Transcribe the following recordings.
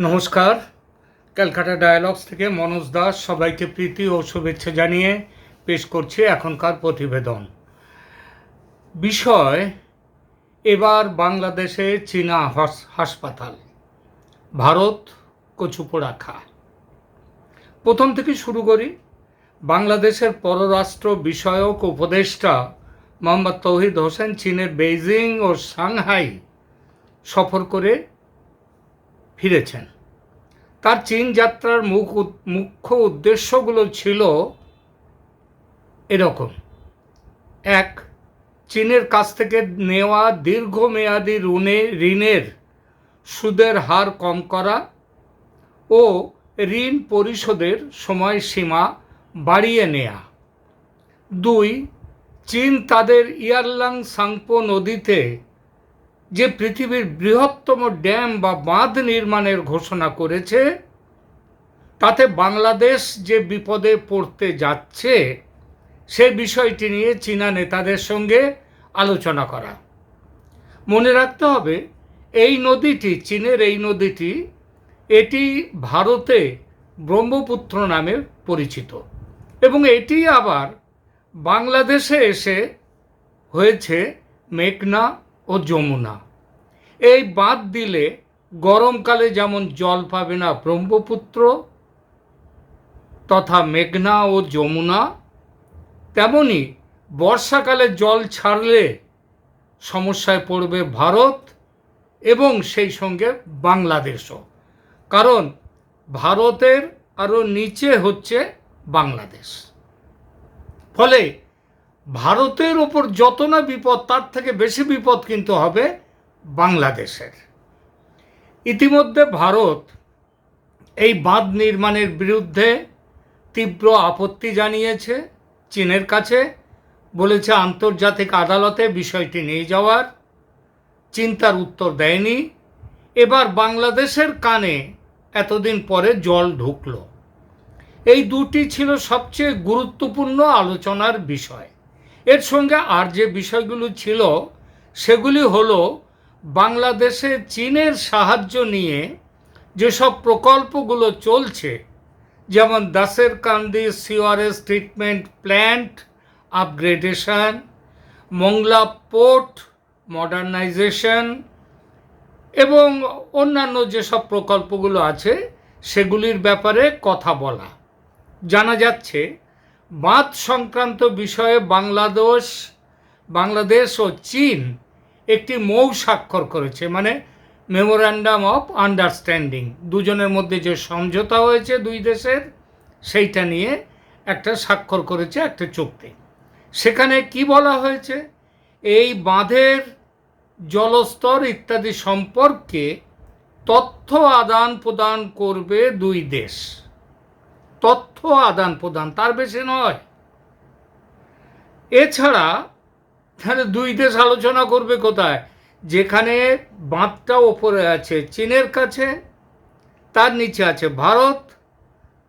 নমস্কার। ক্যালকাটা ডায়ালগস থেকে মনোজ দাস সবাইকে প্রীতি ও শুভেচ্ছা জানিয়ে পেশ করছি এখনকার প্রতিবেদন। বিষয়, এবার বাংলাদেশে চীনা হস- হাসপাতাল। ভারত কচুপোড়া খা প্রথম থেকে শুরু করি। বাংলাদেশের পররাষ্ট্র বিষয়ক উপদেষ্টা মোহাম্মদ তৌহিদ হোসেন চীনের বেইজিং ও সাংহাই সফর করে ফিরেছেন। তার চীন যাত্রার মুখ মুখ্য উদ্দেশ্যগুলো ছিল এরকম। এক, চীনের কাছ থেকে নেওয়া দীর্ঘমেয়াদী ঋণে ঋণের সুদের হার কম করা ও ঋণ পরিশোধের সময়সীমা বাড়িয়ে নেয়া। দুই, চীন তাদের ইয়ারলাং সাংপো নদীতে যে পৃথিবীর বৃহত্তম ড্যাম বা বাঁধ নির্মাণের ঘোষণা করেছে, তাতে বাংলাদেশ যে বিপদে পড়তে যাচ্ছে, সে বিষয়টি নিয়ে চীনা নেতাদের সঙ্গে আলোচনা করা। মনে রাখতে হবে, এই নদীটি, চীনের এই নদীটি, এটি ভারতে ব্রহ্মপুত্র নামে পরিচিত। এবং এটি আবার বাংলাদেশে এসে হয়েছে মেঘনা ও যমুনা। এই বাদ দিলে গরমকালে যেমন জল পাবে না ব্রহ্মপুত্র তথা মেঘনা ও যমুনা, তেমনি বর্ষাকালে জল ছাড়লে সমস্যায় পড়বে ভারত এবং সেই সঙ্গে বাংলাদেশও। কারণ ভারতের আরও নিচে হচ্ছে বাংলাদেশ। ফলে ভারতের ওপর যত না বিপদ, তার থেকে বেশি বিপদ কিন্তু হবে বাংলাদেশের। ইতিমধ্যে ভারত এই বাঁধ নির্মাণের বিরুদ্ধে তীব্র আপত্তি জানিয়েছে, চীনের কাছে বলেছে আন্তর্জাতিক আদালতে বিষয়টি নিয়ে যাওয়ার। চিন্তার উত্তর দেয়নি। এবার বাংলাদেশের কানে এতদিন পরে জল ঢুকল। এই দুটি ছিল সবচেয়ে গুরুত্বপূর্ণ আলোচনার বিষয়। এর সঙ্গে আর যে বিষয়গুলো ছিল, সেগুলি হলো বাংলাদেশে চীনের সাহায্য নিয়ে যেসব প্রকল্পগুলো চলছে, যেমন Dasherkandi sewerage treatment plant upgradation, Mongla port modernisation এবং অন্যান্য যেসব প্রকল্পগুলো আছে, সেগুলির ব্যাপারে কথা বলা। জানা যাচ্ছে, বাঁধ সংক্রান্ত বিষয়ে বাংলাদেশ বাংলাদেশ ও চীন একটি মৌ স্বাক্ষর করেছে মানে মেমোরান্ডাম অফ আন্ডারস্ট্যান্ডিং দুজনের মধ্যে যে সমঝোতা হয়েছে দুই দেশের, সেইটা নিয়ে একটা স্বাক্ষর করেছে একটা চুক্তি। সেখানে কি বলা হয়েছে? এই বাঁধের জলস্তর ইত্যাদি সম্পর্কে তথ্য আদান প্রদান করবে দুই দেশ। তথ্য আদান প্রদান, তার বেশি নয়। এছাড়া তাহলে দুই দেশ আলোচনা করবে কোথায়? যেখানে বাঁধটা ওপরে আছে চীনের কাছে, তার নিচে আছে ভারত,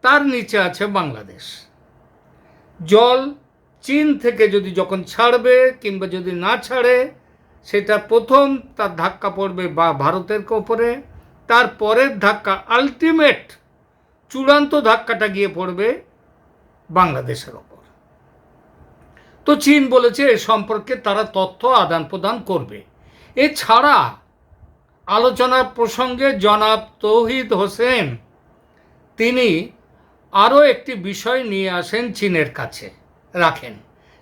তার নিচে আছে বাংলাদেশ। জল চীন থেকে যদি যখন ছাড়বে কিংবা যদি না ছাড়ে, সেটা প্রথম তার ধাক্কা পড়বে বা ভারতের ওপরে, তার পরের ধাক্কা আলটিমেট চূড়ান্ত ধাক্কাটা গিয়ে পড়বে বাংলাদেশের ওপর। তো চীন বলেছে এ সম্পর্কে তারা তথ্য আদান প্রদান করবে। এছাড়া আলোচনার প্রসঙ্গে জনাব তৌহিদ হোসেন, তিনি আরও একটি বিষয় নিয়ে আসেন চীনের কাছে রাখেন।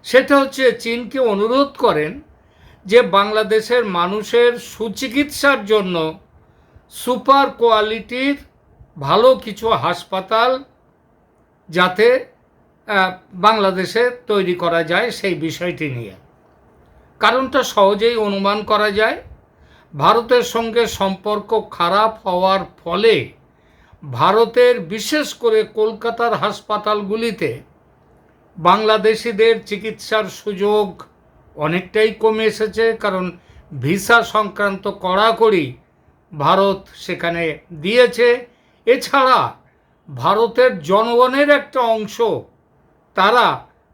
সেটা হচ্ছে চীনকে অনুরোধ করেন যে বাংলাদেশের মানুষের সুচিকিৎসার জন্য সুপার কোয়ালিটির ভালো কিছু হাসপাতাল যাতে বাংলাদেশে তৈরি করা যায় সেই বিষয়টি নিয়ে। কারণটা সহজেই অনুমান করা যায়, ভারতের সঙ্গে সম্পর্ক খারাপ হওয়ার ফলে ভারতের বিশেষ করে কলকাতার হাসপাতালগুলিতে বাংলাদেশিদের চিকিৎসার সুযোগ অনেকটাই কমে এসেছে, কারণ ভিসা সংক্রান্ত কড়াকড়ি ভারত সেখানে দিয়েছে। এছাড়া ভারতের জনগণের একটা অংশ তারা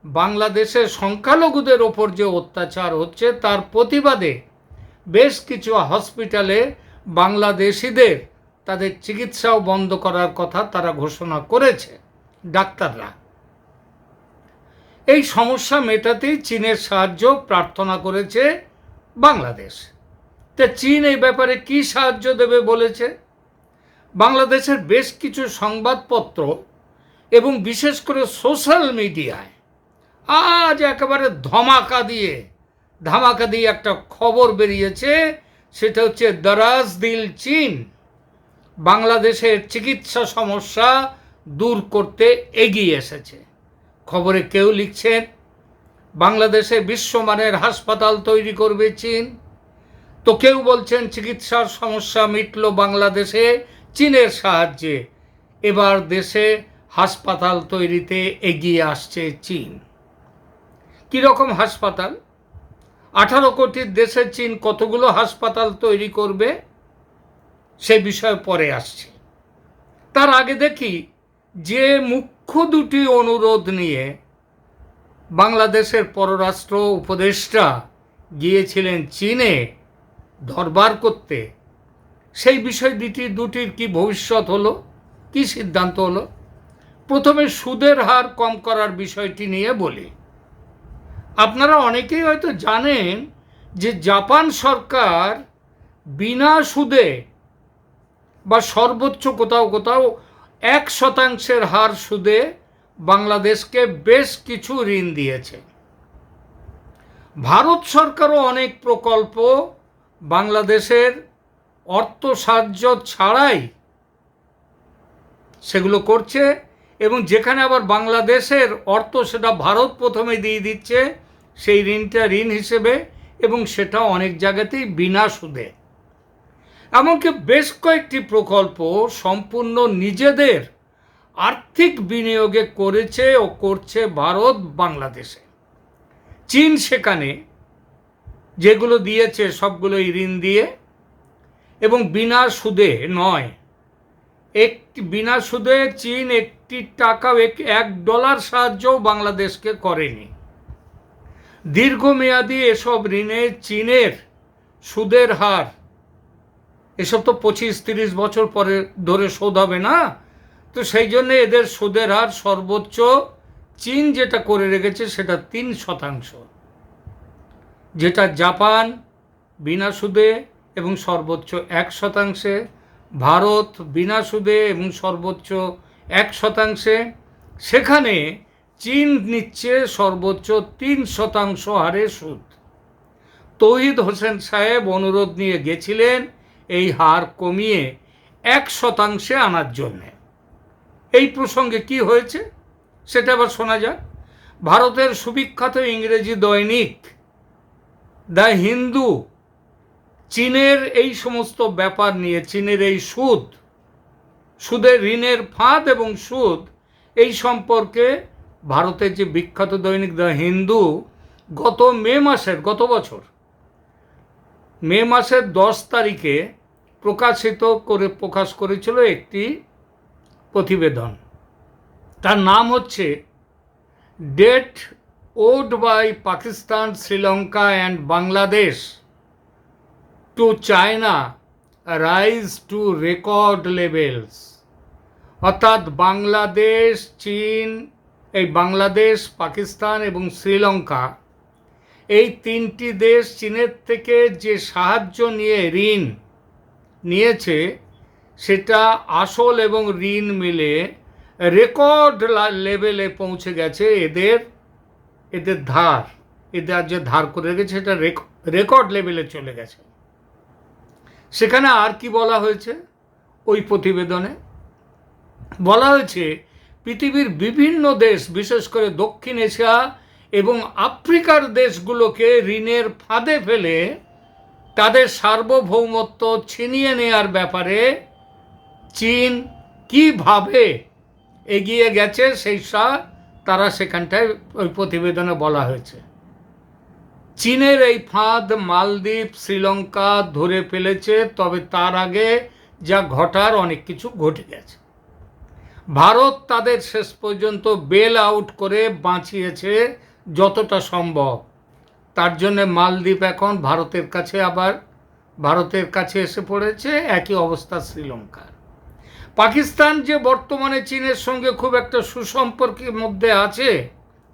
বাংলাদেশের সংখ্যালঘুদের ওপর যে অত্যাচার হচ্ছে, তার প্রতিবাদে বেশ কিছু হসপিটালে বাংলাদেশিদের তাদের চিকিৎসাও বন্ধ করার কথা তারা ঘোষণা করেছে ডাক্তাররা। এই সমস্যা মেটাতেই চীনের সাহায্য প্রার্থনা করেছে বাংলাদেশ। তা চীন এই ব্যাপারে কি সাহায্য দেবে বলেছে? বাংলাদেশের বেশ কিছু সংবাদপত্র এবং বিশেষ করে সোশ্যাল মিডিয়ায় আজ একেবারে ধমাকা দিয়ে, ধামাকা দিয়ে একটা খবর বেরিয়েছে, সেটা হচ্ছে দরাজ দিল চীন বাংলাদেশের চিকিৎসা সমস্যা দূর করতে এগিয়ে এসেছে। খবরে কেউ লিখছেন, বাংলাদেশে বিশ্বমানের হাসপাতাল তৈরি করবে চীন। তো কেউ বলছেন চিকিৎসার সমস্যা মিটল বাংলাদেশে, চীনের সাহায্যে। এবার দেশে হাসপাতাল তৈরিতে এগিয়ে আসছে চীন। কীরকম হাসপাতাল? আঠারো কোটির দেশের চীন কতগুলো হাসপাতাল তৈরি করবে? সে বিষয়ে পরে আসছে। তার আগে দেখি যে মুখ্য দুটি অনুরোধ নিয়ে বাংলাদেশের পররাষ্ট্র উপদেষ্টা গিয়েছিলেন চীনে দরবার করতে। সেই বিষয় দুটি দুটির কি ভবিষ্যৎ হলো? কি সিদ্ধান্ত হলো? প্রথমে সুদের হার কম করার বিষয়টি নিয়ে বলি। আপনারা অনেকেই হয়তো জানেন যে জাপান সরকার বিনা সুদে বা সর্বোচ্চ কোথাও কোথাও এক শতাংশের হার সুদে বাংলাদেশকে বেশ কিছু ঋণ দিয়েছে। ভারত সরকারও অনেক প্রকল্প বাংলাদেশের অর্থ সাহায্য ছাড়াই সেগুলো করছে। এবং যেখানে আবার বাংলাদেশের অর্থ সেটা ভারত প্রথমে দিয়ে দিচ্ছে, সেই ঋণটা ঋণ হিসেবে এবং সেটা অনেক জায়গাতেই বিনা সুদে। এমনকি বেশ কয়েকটি প্রকল্প সম্পূর্ণ নিজেদের আর্থিক বিনিয়োগে করেছে ও করছে ভারত বাংলাদেশে। চীন সেখানে যেগুলো দিয়েছে সবগুলোই ঋণ দিয়ে এবং বিনা সুদে নয় একটি বিনা সুদে চীন একটি টাকা এক ডলার সাহায্যও বাংলাদেশকে করেনি। দীর্ঘমেয়াদী এসব ঋণে চীনের সুদের হার, এসব তো পঁচিশ তিরিশ বছর পরে ধরে শোধ হবে না? তো সেই জন্য এদের সুদের হার সর্বোচ্চ চীন যেটা করে রেখেছে সেটা তিন শতাংশ। যেটা জাপান বিনা সুদে এবং সর্বোচ্চ এক শতাংশে ভারত বিনা সুদে এবং সর্বোচ্চ এক শতাংশে, সেখানে চীন নিচ্ছে সর্বোচ্চ তিন শতাংশ হারে সুদ। তৌহিদ হোসেন সাহেব অনুরোধ নিয়ে গেছিলেন এই হার কমিয়ে এক শতাংশে আনার জন্যে। এই প্রসঙ্গে কি হয়েছে সেটা আবার শোনা যাক। ভারতের সুবিখ্যাত ইংরেজি দৈনিক দ্য হিন্দু চীনের এই সমস্ত ব্যাপার নিয়ে, চীনের এই সুদ, সুদের ঋণের ফাঁদ এবং সুদ, এই সম্পর্কে ভারতের যে বিখ্যাত দৈনিক দ্য হিন্দু গত মে মাসের, গত বছর, মে মাসের দশ তারিখে প্রকাশিত করে, প্রকাশ করেছিল একটি প্রতিবেদন। তার নাম হচ্ছে debt owed by Pakistan Sri Lanka and Bangladesh to China rise to record levels অর্থাৎ বাংলাদেশ, চীন, এই বাংলাদেশ, পাকিস্তান এবং শ্রীলঙ্কা, এই তিনটি দেশ চীনের থেকে যে সাহায্য নিয়ে ঋণ নিয়েছে, সেটা আসল এবং ঋণ মিলে রেকর্ড লেভেলে পৌঁছে গেছে এদের এদের ধার, এদের যে ধার করে রেখেছে, সেটা রেকর্ড লেভেলে চলে গেছে। সেখানে আর কি বলা হয়েছে ওই প্রতিবেদনে? বলা হয়েছে, পৃথিবীর বিভিন্ন দেশ, বিশেষ করে দক্ষিণ এশিয়া এবং আফ্রিকার দেশগুলোকে ঋণের ফাঁদে ফেলে তাদের সার্বভৌমত্ব ছিনিয়ে নেয়ার ব্যাপারে চীন কীভাবে এগিয়ে গেছে সেই তারা সেখানটায় ওই প্রতিবেদনে বলা হয়েছে। চীনের এই ফাঁদ মালদ্বীপ, শ্রীলঙ্কা ধরে ফেলেছে, তবে তার আগে যা ঘটার অনেক কিছু ঘটে গেছে। ভারত তাদের শেষ পর্যন্ত বেল আউট করে বাঁচিয়েছে যতটা সম্ভব। তার জন্য মালদ্বীপ এখন ভারতের কাছে আবার, ভারতের কাছে এসে পড়েছে, একই অবস্থা শ্রীলঙ্কার। পাকিস্তান যে বর্তমানে চীনের সঙ্গে খুব একটা সুসম্পর্কের মধ্যে আছে,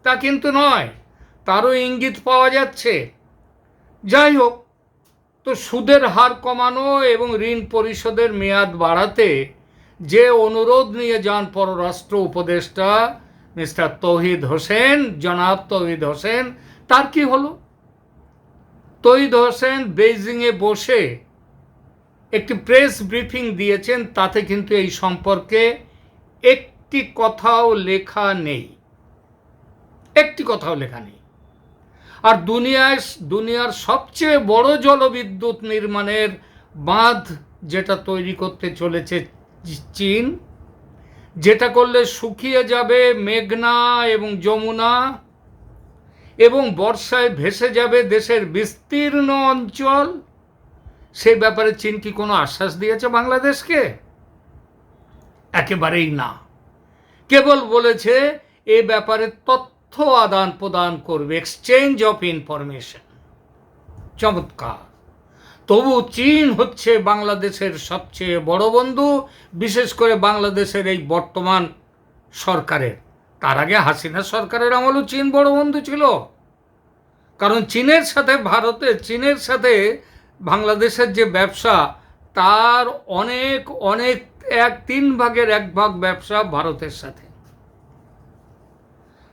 তা কিন্তু নয়। তারও ইঙ্গিত পাওয়া যাচ্ছে। যাই হোক, তো সুদের হার কমানো এবং ঋণ পরিশোধের মেয়াদ বাড়াতে যে অনুরোধ নিয়ে যান পররাষ্ট্র উপদেষ্টা মিস্টার তৌহিদ হোসেন, জনাব তৌহিদ হোসেন, তার কি হলো? তৌহিদ হোসেন বেইজিংয়ে বসে একটি প্রেস ব্রিফিং দিয়েছেন, তাতে কিন্তু এই সম্পর্কে একটি কথাও লেখা নেই। একটি কথাও লেখা নেই। আর দুনিয়ায় দুনিয়ার সবচেয়ে বড় জলবিদ্যুৎ নির্মাণের বাঁধ যেটা তৈরি করতে চলেছে চীন, যেটা করলে শুকিয়ে যাবে মেঘনা এবং যমুনা এবং বর্ষায় ভেসে যাবে দেশের বিস্তীর্ণ অঞ্চল। সেই ব্যাপারে চীন কি কোনো আশ্বাস দিয়েছে বাংলাদেশকে? একেবারেই না। কেবল বলেছে, এ ব্যাপারে তথ্য আদান প্রদান করবে এক্সচেঞ্জ অফ ইনফরমেশন চমৎকার। তবু চীন হচ্ছে বাংলাদেশের সবচেয়ে বড় বন্ধু, বিশেষ করে বাংলাদেশের এই বর্তমান সরকারের। তার আগে হাসিনা সরকারের আমলও চীন বড় বন্ধু ছিল। কারণ চীনের সাথে ভারতের চীনের সাথে বাংলাদেশের যে ব্যবসা, তার অনেক অনেক, এক তিন ভাগের এক ভাগ ব্যবসা ভারতের সাথে।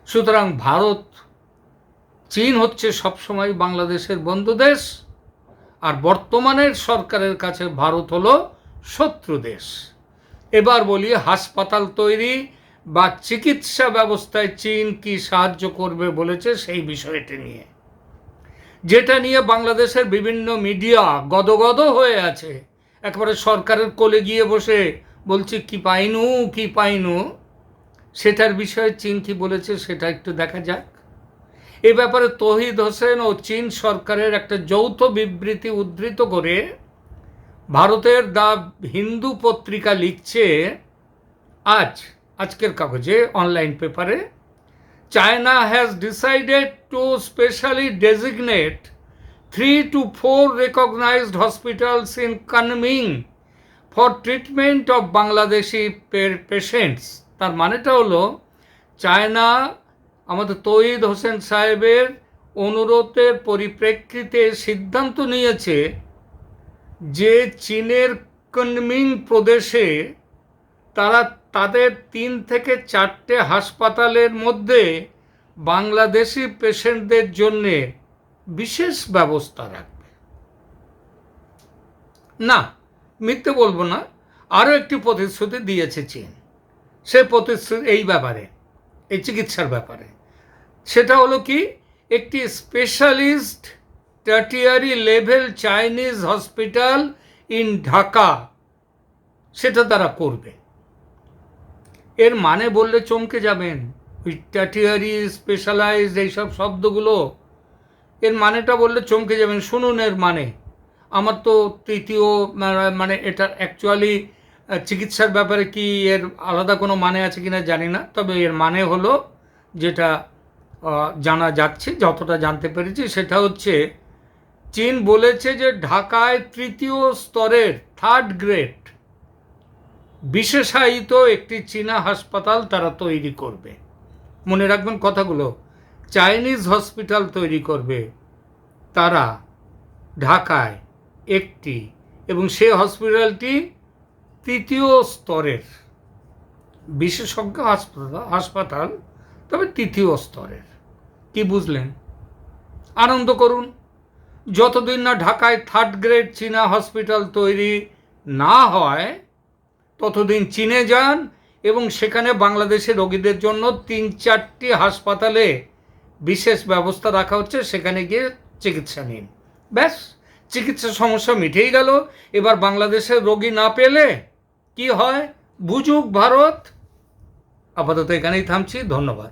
সুতরাং ভারত, চীন হচ্ছে সবসময় বাংলাদেশের বন্ধু দেশ, আর বর্তমানের সরকারের কাছে ভারত হলো শত্রু দেশ। এবার বলি, হাসপাতাল তৈরি বা চিকিৎসা ব্যবস্থায় চীন কি সাহায্য করবে বলেছে সেই বিষয়টি নিয়ে। যেটা নিয়ে বাংলাদেশের বিভিন্ন মিডিয়া গদগদ হয়ে আছে। একবারে সরকারের কোলে গিয়ে বসে বলছে, কি পাইনু কি পাইনু? সেটার বিষয়ে চীন কি বলেছে, সেটা একটু দেখা যাক। এ ব্যাপারে তহিদ হোসেন ও চীন সরকারের একটা যৌথ বিবৃতি উদ্ধৃত করে ভারতের দ্য হিন্দু পত্রিকা লিখছে, আজ, আজকের কাগজে, অনলাইন পেপারে, China has decided to specially designate three to four recognised hospitals in Kunming for treatment of Bangladeshi patients তার মানেটা হলো, চায়না আমাদের তৈদ হোসেন সাহেবের অনুরোধের পরিপ্রেক্ষিতে সিদ্ধান্ত নিয়েছে যে চীনের কনমিং প্রদেশে তারা তাদের তিন থেকে চারটে হাসপাতালের মধ্যে বাংলাদেশি পেশেন্টদের জন্যে বিশেষ ব্যবস্থা রাখবে। না, মিথ্যে বলব না, আরও একটি প্রতিশ্রুতি দিয়েছে চীন। সে প্রতিশ্রুতি, এই ব্যাপারে, এই চিকিৎসার ব্যাপারে। সেটা হলো কি, একটি specialist tertiary level Chinese hospital in Dhaka, সেটা তারা করবে। এর মানে বললে চমকে যাবেন, ওই টার্টিয়ারি স্পেশালাইজ এইসব শব্দগুলো। এর মানেটা বললে চমকে যাবেন। শুনুন এর মানে। আমার তো তৃতীয় মানে এটা অ্যাকচুয়ালি চিকিৎসার ব্যাপারে কি এর আলাদা কোনো মানে আছে কিনা জানি না, তবে এর মানে হলো যেটা জানা যাচ্ছে, যতটা জানতে পেরেছি, সেটা হচ্ছে চীন বলেছে যে ঢাকায় তৃতীয় স্তরের থার্ড গ্রেড বিশেষায়িত একটি চীনা হাসপাতাল তারা তৈরি করবে। মনে রাখবেন কথাগুলো, চাইনিজ হসপিটাল তৈরি করবে তারা ঢাকায় একটি এবং সে হসপিটালটি তৃতীয় স্তরের বিশেষজ্ঞ হাসপাতাল হাসপাতাল, তবে তৃতীয় স্তরের। কি বুঝলেন? আনন্দ করুন। যতদিন না ঢাকায় থার্ড গ্রেড চীনা হসপিটাল তৈরি না হয়, ততদিন চীনে যান এবং সেখানে বাংলাদেশের রোগীদের জন্য তিন চারটি হাসপাতালে বিশেষ ব্যবস্থা রাখা হচ্ছে, সেখানে গিয়ে চিকিৎসা নিন। ব্যাস, চিকিৎসা সমস্যা মিটেই গেল। এবার বাংলাদেশের রোগী না পেলে কি হয়? বুঝুক ভারত। আপাতত এখানেই থামছি। ধন্যবাদ।